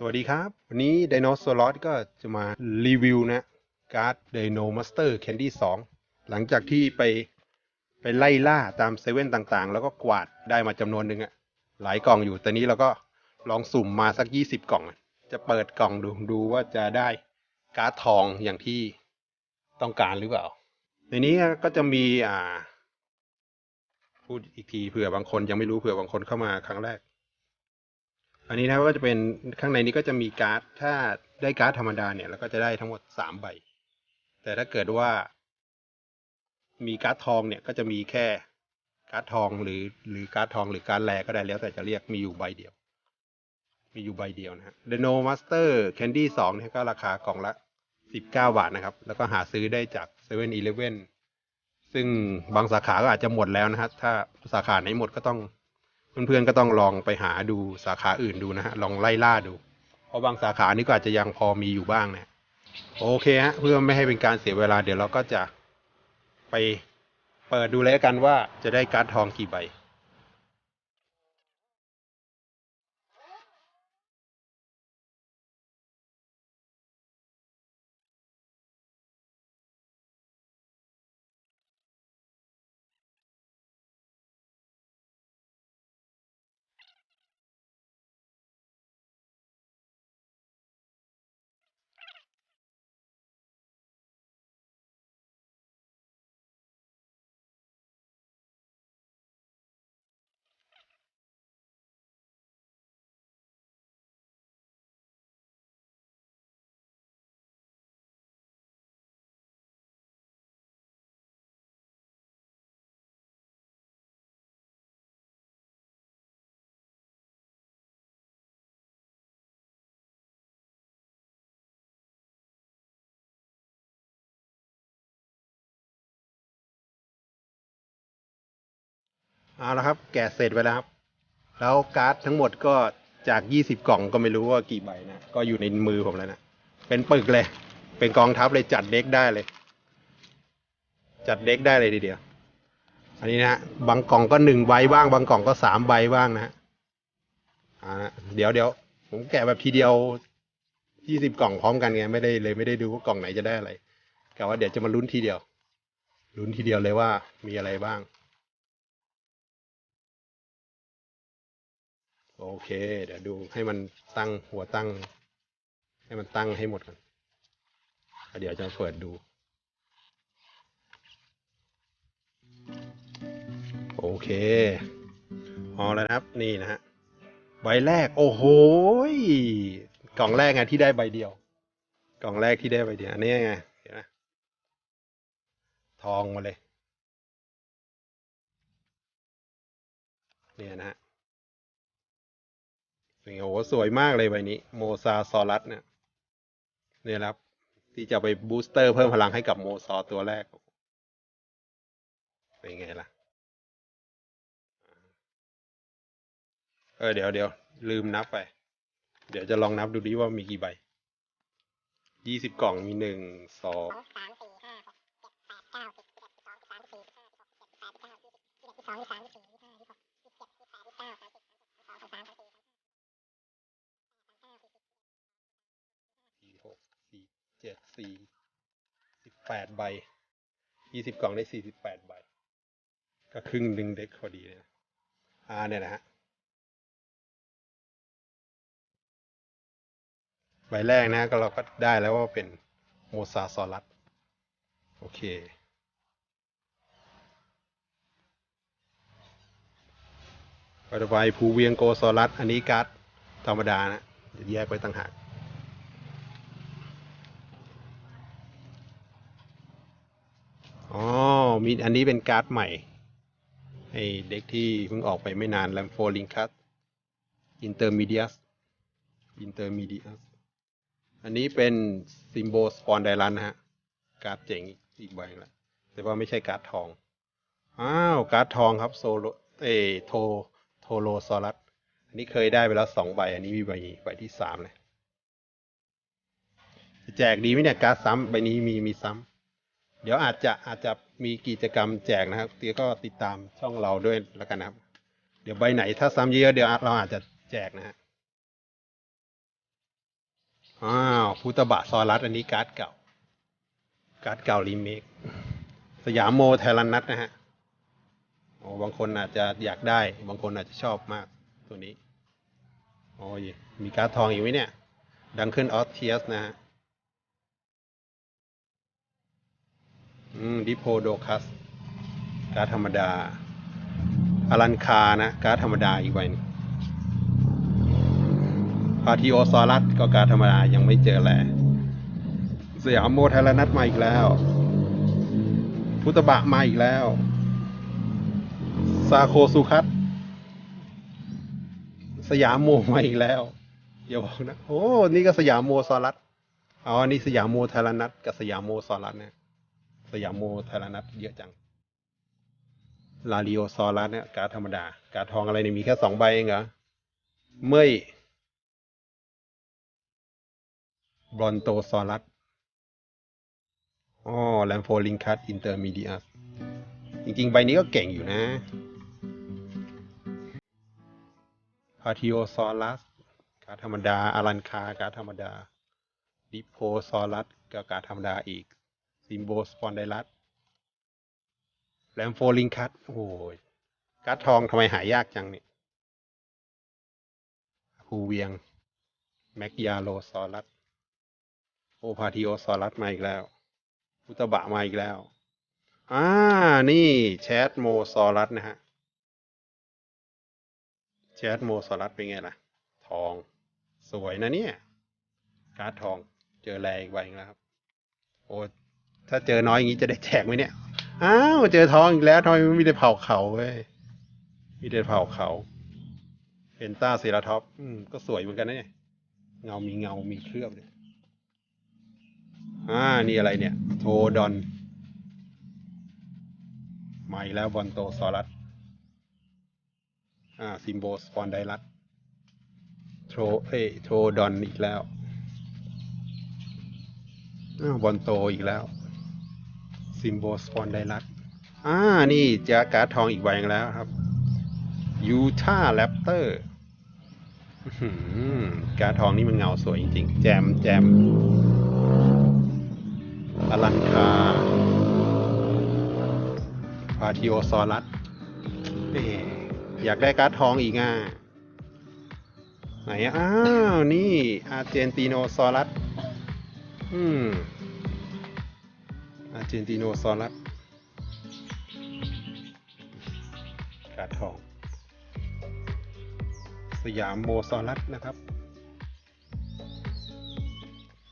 สวัสดีครับ วันนี้ Dino s o l o t ก็จะมารีวิวนะการ์ด Dino Master Candy 2หลังจากที่ไปไปไล่ล่าตามเซเว่นต่างๆ แล้วก็กวาดได้มาจำนวนหนึ่งอะหลายกล่องอยู่แต่นี้เราก็ลองสุ่มมาสัก 20 กล่อง จะเปิดกล่องดูดูว่าจะได้การ์ดทองอย่างที่ต้องการหรือเปล่า ในนี้ก็จะมีอ่า พูดอีกทีเผื่อบางคนยังไม่รู้เผื่อบางคนเข้ามาครั้งแรก อันนี้นะก็จะเป็นข้างในนี้ก็จะมีการ์ด ถ้าได้การ์ดธรรมดาเนี่ยเราก็จะได้ทั้งหมดสามใบ แต่ถ้าเกิดว่า มีการ์ดทองเนี่ยก็จะมีแค่การ์ดทองหรือหรือการ์ดทองหรือการแรก็ได้แล้วแต่จะเรียกมีอยู่ใบเดียว มีอยู่ใบเดียวนะฮะ Deno Master Candy 2เนี่ยก็ราคากล่องละ 19 บาทนะครับ แล้วก็หาซื้อได้จาก7 e เ e ่ e อซึ่งบางสาขาก็อาจจะหมดแล้วนะฮะถ้าสาขาไหนหมดก็ต้อง เพื่อนๆก็ต้องลองไปหาดูสาขาอื่นดูนะฮะลองไล่ล่าดู เพราะบางสาขานี่ก็อาจจะยังพอมีอยู่บ้างนะโอเคฮะเพื่อไม่ให้เป็นการเสียเวลาเดี๋ยวเราก็จะไปเปิดดูเลยกันว่าจะได้การ์ดทองกี่ใบ เอาละครับ แกะเสร็จไปแล้วครับ แล้วการ์ดทั้งหมดก็จาก 20 กล่องก็ไม่รู้ว่ากี่ใบนะ ก็อยู่ในมือผมแล้วนะ เป็นปึกเลย เป็นกองทัพเลยจัดเด็กได้เลย จัดเด็กได้เลยทีเดียว อันนี้นะบางกล่องก็หนึ่งใบบ้าง บางกล่องก็สามใบบ้างนะฮะอ่าเดี๋ยวเดี๋ยวผมแกะแบบทีเดียว20กล่องพร้อมกันไงไม่ได้เลยไม่ได้ดูว่ากล่องไหนจะได้อะไรกะว่าเดี๋ยวจะมาลุ้นทีเดียว ลุ้นทีเดียวเลยว่ามีอะไรบ้าง โอเค เดี๋ยวดูให้มันตั้งหัวตั้ง ให้มันตั้งให้หมดก่อนเดี๋ยวจะเปิดดู โอเคพอแล้วครับ นี่นะฮะ ใบแรก โอ้โหกล่องแรกไงที่ได้ใบเดียว กล่องแรกที่ได้ใบเดียวอันนี้ไงเห็นไหมทองมาเลย เนี่ยนะฮะ โอ้โหสวยมากเลยใบนี้โมซาซอรัสเนี่ยเนี่ยครับ ที่จะไปบูสเตอร์เพิ่มพลังให้กับโมซอตัวแรก เป็นไงล่ะ เออเดี๋ยวเดี๋ยวลืมนับไป เดี๋ยวจะลองนับดูดิว่ามีกี่ใบยี่สิบกล่องมีหนึ่งสองสามสี่ห้าหกเจ็ดแปดเก้าสิบสิบเอ็ดสิบสองสิบสามสิบสี่สิบห้าสิบหกสิบเจ็ดสิบแปดสิบเก้ายี่สิบสิบเอ็ดยี่สิบสองยี่สิบสามยี่สิบสี่ยี่สิบห้ายี่สิบหกยี่สิบเจ็ดยี่สิบแปดยี่สิบเก้าสามสิบสามสิบสองสามสามสามสี่สามห้า สี่หกสี่เจ็ดสี่สิบ แปดใบยี่สิบกล่องได้สี่สิบแปดใบ ก็ครึ่งหนึ่งเด็กพอดีเลยนะอ่าเนี่ยนะฮะใบแรกนะก็เราก็ได้แล้วว่าเป็นโมซาซอรัสโอเคปัตไยภูเวียงโกซอรัสอันนี้การ์ดธรรมดานะ จะแยกไว้ต่างหาก อ๋อ มีอันนี้เป็นการ์ดใหม่ไอเด็กที่เพิ่งออกไปไม่นานแลมโฟลิงคัสอินเตอร์มีเดียสอินเตอร์มีเดียสอันนี้เป็นซิมโบสปอนไดรันนะฮะ การ์ดเจ๋งอีกใบละแต่ว่าไม่ใช่การ์ดทอง อ้าว การ์ดทองครับโซโลเอโทโทโลซอรัสอันนี้เคยได้ไปแล้วสองใบ อันนี้มีใบใบที่สามเลยจะแจกดีไหมเนี่ย การ์ดซ้ำใบนี้มีมีซ้ำ เดี๋ยวอาจจะอาจจะมีกิจกรรมแจกนะครับเดี๋ยวก็ติดตามช่องเราด้วยแล้วกันนะครับ เดี๋ยวใบไหนถ้าซ้ำเยอะเดี๋ยวเราอาจจะแจกนะฮะอ้าวพุตบะซอรัสอันนี้การ์ดเก่า การ์ดเก่ารีเมคสยามโมไทยรันนัทนะฮะโอ้บางคนอาจจะอยากได้ บางคนอาจจะชอบมากตัวนี้โอ้ยมีการ์ดทองอีกไหมเนี่ย ดังขึ้นออสเทียสนะฮะ อืม ดิโพโดคัสการธรรมดาอลันคานะการธรรมดาอีกใบนึงพาทิโอซอรัสก็การธรรมดายังไม่เจอแลสยามโมทยรันนัทมาอีกแล้ว พุตบะมาอีกแล้วซาโคสุคัตสยามโมมาอีกแล้วอย่าบอกนะ โอ้ นี่ก็สยามโมซอรัสอ๋อนี่สยามโมทยรันนัทกับสยามโมซอรัสเนะ สยามโมไทยรันนัทเยอะจัง ลาลิโอซอรัสเนี่ยการธรรมดา การทองอะไรเนี่ยมีแค่สองใบเองเหรอ เมยบรอนโตซอรัสอ๋อแลมโฟลิงคัตอินเตอร์มีเดียสจริงๆ ใบนี้ก็เก่งอยู่นะพาทิโอซอรัสการธรรมดาอารันคาการธรรมดาดิโพซอรัสก็การธรรมดาอีก ซิมโบสปอนไดรัสแลมโฟลิงคัตโอ้ยการ์ดทองทำไมหายากจังเนี่ยฮูเวียง แมกยาโลซอรัสโอพาทิโอซอรัสมาอีกแล้วพุตบะมาอีกแล้ว อ่า นี่แชทโมซอรัสนะฮะ แชทโมซอรัสเป็นไงล่ะ ทอง สวยนะเนี่ย การ์ดทอง เจอแรอีกใบอีกแล้วครับ โอ้ ถ้าเจอน้อยอย่างนี้จะได้แจกไหมเนี่ย อ้าวเจอทองอีกแล้วทำไมไม่มีแต่เผาเขาเว้ยมีแต่เผาเขาเพนต้าเซราท็อปอืมก็สวยเหมือนกันนะเนี่ยเงามีเงามีเคลือบเลยอ่านี่อะไรเนี่ย โทดอนมาอีกแล้วบอลโตซอรัสอ่าซิมโบสปอนไดรัสโทเอ้โทดอนอีกแล้วอ้าวบอลโตอีกแล้ว ซิมโบสปอนไดรัสอ่า นี่เจอการ์ดทองอีกใบหนึ่งแล้วครับยูทาแรปเตอร์การ์ดทองนี่มันเงาสวยจริงๆ แจมแจมอลันคาพาทิโอซอรัสเอ๊ะอยากได้การ์ดทองอีกอะไหนอะอ้าว นี่อาร์เจนติโนซอรัสอืม เจนติโนซอรัสการ์ดทอง สยามโมซอรัสนะครับ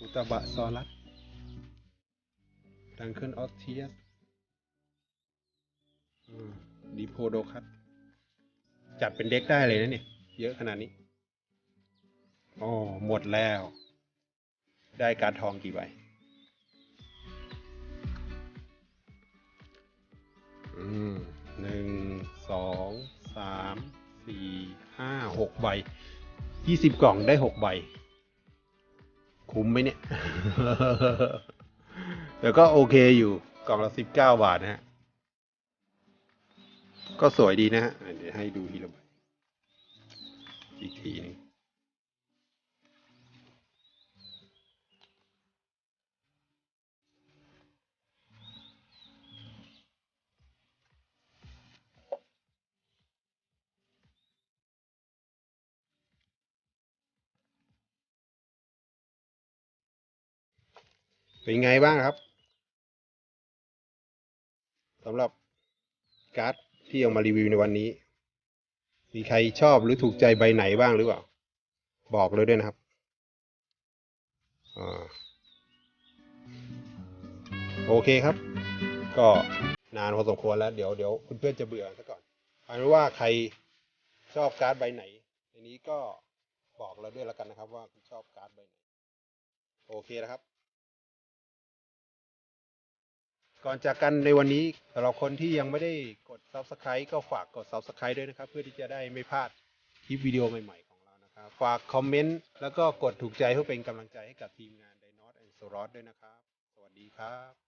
อุตบะซอรัสดังขึ้นออสเทียสดีโพโดคัตจัดเป็นเด็กได้เลยนะเนี่ย เยอะขนาดนี้ อ๋อ หมดแล้ว ได้การทองกี่ใบ หนึ่งสองสามสี่ห้าหกใบยี่สิบกล่องได้หกใบ คุ้มไหมเนี่ย แต่ก็โอเคอยู่กล่องละสิบเก้าบาทนะฮะ ก็สวยดีนะฮะ เดี๋ยวให้ดูทีละใบอีกทีหนึง เป็นไงบ้างครับสำหรับการ์ดที่เอามารีวิวในวันนี้ มีใครชอบหรือถูกใจใบไหนบ้างหรือเปล่า บอกเลยด้วยนะครับอโอเคครับ ก็นานพอสมควรแล้ว เดี๋ยวเดี๋ยวเพื่อนๆจะเบื่อซะก่อนเอาเป็นว่าใครชอบการ์ดใบไหนในนี้ก็บอกเราด้วยแล้วกันนะครับ ว่าคุณชอบการ์ดใบไหน โอเคนะครับ ก่อนจากกันในวันนี้สำหรับคนที่ยังไม่ได้กด Subscribe ก็ฝากกด Subscribe ด้วยนะครับ เพื่อที่จะได้ไม่พลาดคลิปวิดีโอใหม่ๆของเรานะครับ ฝากคอมเมนต์แล้วก็กดถูกใจเพื่อเป็นกำลังใจให้กับทีมงาน d y n o t and s o r o s ด้วยนะครับ สวัสดีครับ